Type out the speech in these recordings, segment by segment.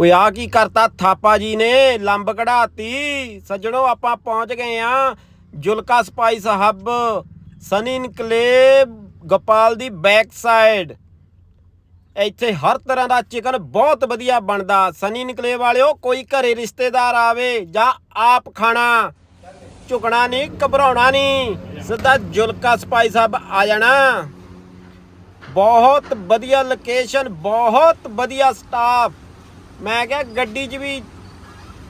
ਓਏ ਆ ਕੀ ਕਰਤਾ? ਥਾਪਾ ਜੀ ਨੇ, ਲੰਬ ਕਢਾਤੀ। ਸੱਜਣੋ, ਆਪਾਂ ਪਹੁੰਚ ਗਏ ਆ। Julka spice hub Sunny enclave, Gopal ਦੀ ਬੈਕ ਸਾਈਡ ਇੱਥੇ ਹਰ ਤਰ੍ਹਾਂ ਦਾ ਚਿਕਨ ਬਹੁਤ ਵਧੀਆ ਬਣਦਾ। ਸਨੀ ਇਨਕਲੇਵ ਵਾਲਿਓ, ਕੋਈ ਘਰੇ ਰਿਸ਼ਤੇਦਾਰ ਆਵੇ ਜਾਂ ਆਪ ਖਾਣਾ, ਝੁਕਣਾ ਨਹੀਂ, ਘਬਰਾਉਣਾ ਨਹੀਂ। ਸਿੱਧਾ ਜੁਲਕਾ ਸਪਾਈਸ ਸਾਹਿਬ ਆ ਜਾਣਾ। ਬਹੁਤ ਵਧੀਆ ਲੋਕੇਸ਼ਨ ਬਹੁਤ ਵਧੀਆ ਸਟਾਫ ਮੈਂ ਕਿਹਾ ਗੱਡੀ 'ਚ ਵੀ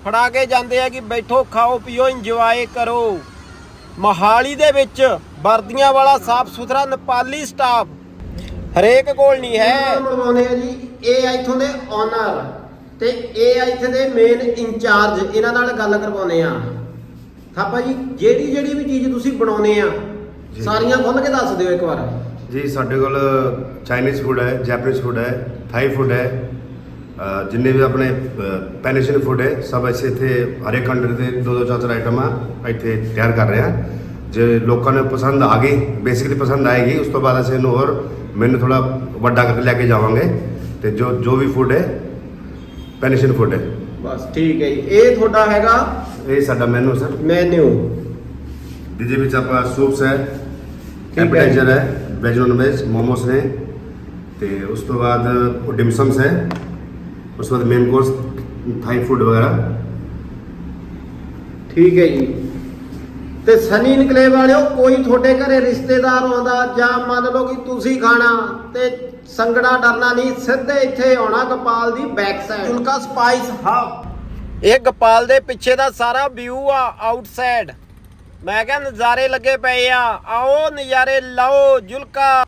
ਫੜਾ ਕੇ ਜਾਂਦੇ ਆ ਕਿ ਬੈਠੋ ਖਾਓ ਪੀਓ ਇੰਜੋਏ ਕਰੋ। ਮੋਹਾਲੀ ਦੇ ਵਿੱਚ ਵਰਦੀਆਂ ਵਾਲਾ ਸਾਫ਼ ਸੁਥਰਾ ਨੇਪਾਲੀ ਸਟਾਫ ਹਰੇਕ ਕੋਲ ਨਹੀਂ ਹੈ। ਆ ਜੀ ਇਹ ਆ ਇੱਥੋਂ ਦੇ ਓਨਰ ਤੇ ਇਹ ਆ ਇੱਥੇ ਦੇ ਮੇਨ ਇੰਚਾਰਜ ਇਹਨਾਂ ਨਾਲ ਗੱਲ ਕਰਵਾਉਣੇ ਆ। ਥਾਪਾ ਜੀ ਜਿਹੜੀ ਜਿਹੜੀ ਵੀ ਚੀਜ਼ ਤੁਸੀਂ ਬਣਾਉਨੇ ਆ ਜੀ। ਸਾਰੀਆਂ ਖੁੱਲ ਕੇ ਦੱਸ ਦਿਓ ਇੱਕ ਵਾਰ। ਜੀ ਸਾਡੇ ਕੋਲ ਚਾਈਨੀਜ਼ ਫੂਡ ਹੈ ਜੈਪਨੀਜ਼ ਫੂਡ ਹੈ ਥਾਈ ਫੂਡ ਹੈ ਜਿੰਨੇ ਵੀ ਆਪਣੇ ਪੈਨੇਸ਼ਨ ਫੂਡ ਹੈ ਸਭ ਅਸੀਂ ਇੱਥੇ ਹਰੇਕ ਕੰਟਰੀ ਦੇ ਦੋ ਦੋ ਚਾਰ ਚਾਰ ਆਈਟਮਾਂ ਇੱਥੇ ਤਿਆਰ ਕਰ ਰਹੇ ਹਾਂ। ਜੇ ਲੋਕਾਂ ਨੂੰ ਪਸੰਦ ਆ ਗਈ ਬੇਸਿਕਲੀ ਪਸੰਦ ਆਏਗੀ ਉਸ ਤੋਂ ਬਾਅਦ ਅਸੀਂ ਇਹਨੂੰ ਹੋਰ ਮੈਨੂੰ ਥੋੜਾ ਵੱਡਾ ਕਰਕੇ ਲੈ ਕੇ ਜਾਵਾਂਗੇ। ਤੇ ਜੋ ਜੋ ਵੀ ਫੂਡ ਹੈ ਪੈਨੇਸ਼ਨ ਫੂਡ ਹੈ। ਬਸ ਠੀਕ ਹੈ ਜੀ। ਇਹ ਤੁਹਾਡਾ ਹੈਗਾ? ਇਹ ਸਾਡਾ ਮੈਨੂ ਸਰ ਮੈਨੂ ਜਿਹਦੇ ਵਿੱਚ ਆਪਾਂ ਸੂਪਸ ਹੈ ਹੈ। ਐਪੇਟਾਈਜ਼ਰ ਹੈ ਵੈਜ ਨੋਨ ਵੈਜ ਮੋਮੋਸ ਨੇ। ਤੇ ਉਸ ਤੋਂ ਬਾਅਦ ਡਿਮਸਮਸ ਹੈ। ਉਸ ਤੋਂ ਬਾਅਦ ਮੇਨ ਕੋਰਸ ਥਾਈ ਫੂਡ ਵਗੈਰਾ। ਠੀਕ ਹੈ ਜੀ। ਤੇ ਸਨੀ ਇਨਕਲੇਵ ਵਾਲਿਓ ਕੋਈ ਤੁਹਾਡੇ ਘਰੇ ਰਿਸ਼ਤੇਦਾਰ ਆਉਂਦਾ ਜਾਂ ਮੰਨ ਲਓ ਕਿ ਤੁਸੀਂ ਖਾਣਾ ਤੇ ਸੰਗੜਾ ਡਰਨਾ ਨਹੀਂ ਸਿੱਧੇ ਇੱਥੇ ਆਉਣਾ ਗੋਪਾਲ ਦੀ back side Julka spice hub ਇਹ ਗੋਪਾਲ ਦੇ ਪਿੱਛੇ ਦਾ ਸਾਰਾ ਵਿਊ ਆ ਆਊਟਸਾਈਡ ਮੈਂ ਕਿਹਾ ਨਜ਼ਾਰੇ ਲੱਗੇ ਪਏ ਆ। ਆਓ ਨਜ਼ਾਰੇ ਲਓ ਜੁਲਕਾ